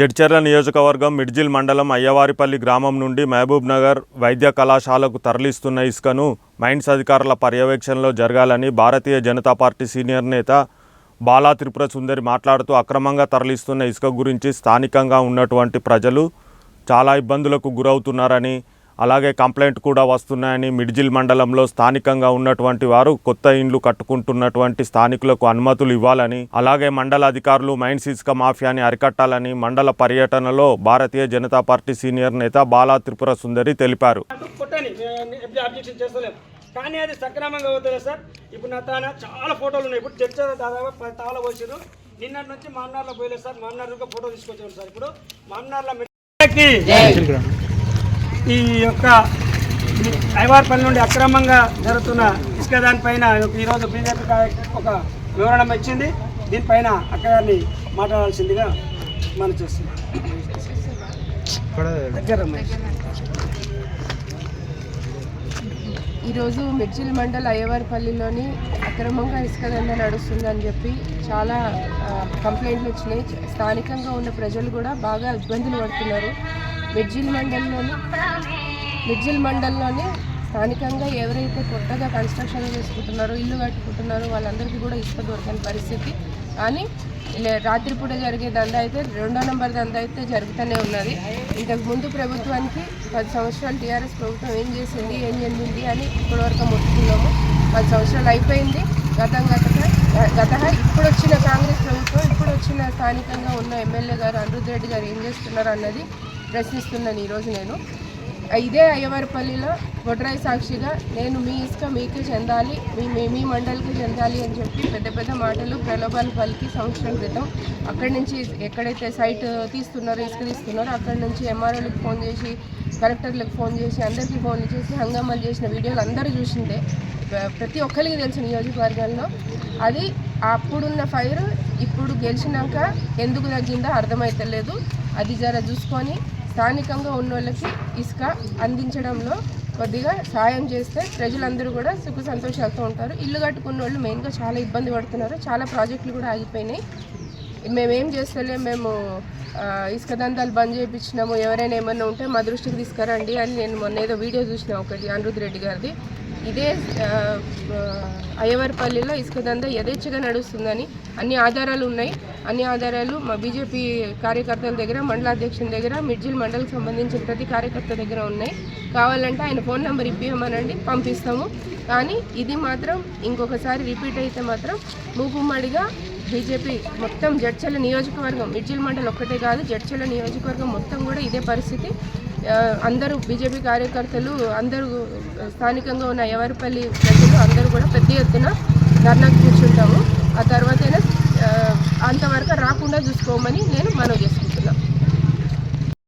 జడ్చర్ల నియోజకవర్గం మిడ్జిల్ మండలం అయ్యవారిపల్లి గ్రామం నుండి మహబూబ్ నగర్ వైద్య కళాశాలకు తరలిస్తున్న ఇసుకను మైన్స్ అధికారుల పర్యవేక్షణలో జరగాలని భారతీయ జనతా పార్టీ సీనియర్ నేత బాలా త్రిపుర సుందరి మాట్లాడుతూ అక్రమంగా తరలిస్తున్న ఇసుక గురించి స్థానికంగా ఉన్నటువంటి ప్రజలు చాలా ఇబ్బందులకు గురవుతున్నారని అలాగే కంప్లైంట్ కూడా వస్తున్నాయని మిడ్జిల్ మండలంలో స్థానికంగా ఉన్నటువంటి వారు కొత్త ఇండ్లు కట్టుకుంటున్నటువంటి స్థానికులకు అనుమతులు ఇవ్వాలని అలాగే మండల అధికారులు మైన్స్ ఇసుక మాఫియాని అరికట్టాలని మండల పర్యటనలో భారతీయ జనతా పార్టీ సీనియర్ నేత బాలా త్రిపుర సుందరి తెలిపారు. కానీ అది సక్రమంగా అవుతుంది సార్. ఇప్పుడు నా తాన చాలా ఫోటోలు ఉన్నాయి. ఇప్పుడు చర్చ దాదాపు పది తాళ వచ్చారు నిన్నటి నుంచి మాన్నార్లో పోయలేదు సార్. మాన్నార్లో ఫోటో తీసుకొచ్చారు సార్. ఇప్పుడు మాన్నార్లో ఈ యొక్క ఐవార్పల్లి నుండి అక్రమంగా జరుగుతున్న ఇసుక దానిపైన ఈరోజు బీజేపీ ఒక వివరణ ఇచ్చింది దీనిపైన అక్కగారిని మాట్లాడాల్సిందిగా మనం చేస్తున్నాం. ఈరోజు మిర్జిల్ మండల్ అయ్యవారిపల్లిలోని అక్రమంగా ఇసుక దంద నడుస్తుందని చెప్పి చాలా కంప్లైంట్లు వచ్చినాయి. స్థానికంగా ఉన్న ప్రజలు కూడా బాగా ఇబ్బందులు పడుతున్నారు. మిర్జిల్ మండలంలోని మిర్జిల్ మండలంలోని స్థానికంగా ఎవరైతే కొత్తగా కన్స్ట్రక్షన్ చేసుకుంటున్నారో ఇల్లు కట్టుకుంటున్నారో వాళ్ళందరికీ కూడా ఇసుక దొరకని పరిస్థితి. కానీ ఇలా రాత్రిపూట జరిగే దంద అయితే రెండో నెంబర్ దంద అయితే జరుగుతూనే ఉన్నది. ఇంతకు ముందు ప్రభుత్వానికి పది సంవత్సరాలు టీఆర్ఎస్ ప్రభుత్వం ఏం చేసింది ఏం చెందింది అని ఇప్పటివరకు మొత్తుకున్నాము. పది సంవత్సరాలు అయిపోయింది. గతం గత గత ఇప్పుడు వచ్చిన కాంగ్రెస్ ప్రభుత్వం ఇప్పుడు వచ్చిన స్థానికంగా ఉన్న ఎమ్మెల్యే గారు అనిరుద్ధ్ రెడ్డి గారు ఏం చేస్తున్నారు అన్నది ప్రశ్నిస్తున్నాను ఈరోజు నేను. ఇదే అయ్యవారిపల్లిలో బొడ్రాయి సాక్షిగా నేను మీ ఇసుక మీకే చెందాలి మీ మీ మీ మండలికి చెందాలి అని చెప్పి పెద్ద పెద్ద మాటలు ప్రలోభాలు పలికి సంవత్సరం క్రితం అక్కడి నుంచి ఎక్కడైతే సైట్ తీస్తున్నారో ఇసుక తీస్తున్నారో అక్కడి నుంచి ఎంఆర్ఓలకు ఫోన్ చేసి కలెక్టర్లకు ఫోన్ చేసి అందరికీ ఫోన్ చేసి హంగామాలు చేసిన వీడియోలు అందరూ చూసిందే. ప్రతి ఒక్కరికి తెలుసు నియోజకవర్గాల్లో అది అప్పుడున్న ఫైర్ ఇప్పుడు గెలిచినాక ఎందుకు తగ్గిందో అర్థమైతలేదు. అది జర చూసుకొని స్థానికంగా ఉన్న వాళ్ళకి ఇసుక అందించడంలో కొద్దిగా సాయం చేస్తే ప్రజలందరూ కూడా సుఖ సంతోషాలతో ఉంటారు. ఇల్లు కట్టుకున్న వాళ్ళు మెయిన్గా చాలా ఇబ్బంది పడుతున్నారు. చాలా ప్రాజెక్టులు కూడా ఆగిపోయినాయి. మేమేం చేస్తలేం మేము ఇసుక దందాలు బంద్ చేయించినాము. ఎవరైనా ఏమన్నా ఉంటే మా దృష్టికి తీసుకురండి అని నేను మొన్న ఏదో వీడియో చూసిన ఒకటి అనిరుద్ రెడ్డి గారిది. ఇదే అయ్యవారిపల్లిలో ఇసుక దందా యథేచ్ఛగా నడుస్తుందని అన్ని ఆధారాలు ఉన్నాయి. అన్ని ఆధారాలు మా బీజేపీ కార్యకర్తల దగ్గర మండలాధ్యక్షుల దగ్గర మిడ్జిల్ మండలికి సంబంధించిన ప్రతి కార్యకర్త దగ్గర ఉన్నాయి. కావాలంటే ఆయన ఫోన్ నెంబర్ ఇప్పియమనండి పంపిస్తాము. కానీ ఇది మాత్రం ఇంకొకసారి రిపీట్ అయితే మాత్రం మూకుమ్మడిగా బీజేపీ మొత్తం జడ్చల నియోజకవర్గం మిడ్జిల్ మండలి ఒక్కటే కాదు జడ్చల నియోజకవర్గం మొత్తం కూడా ఇదే పరిస్థితి. అందరూ బీజేపీ కార్యకర్తలు అందరూ స్థానికంగా ఉన్న ఎవరిపల్లి ప్రజలు అందరూ కూడా పెద్ద ఎత్తున ధర్నాకు కూర్చుంటాము.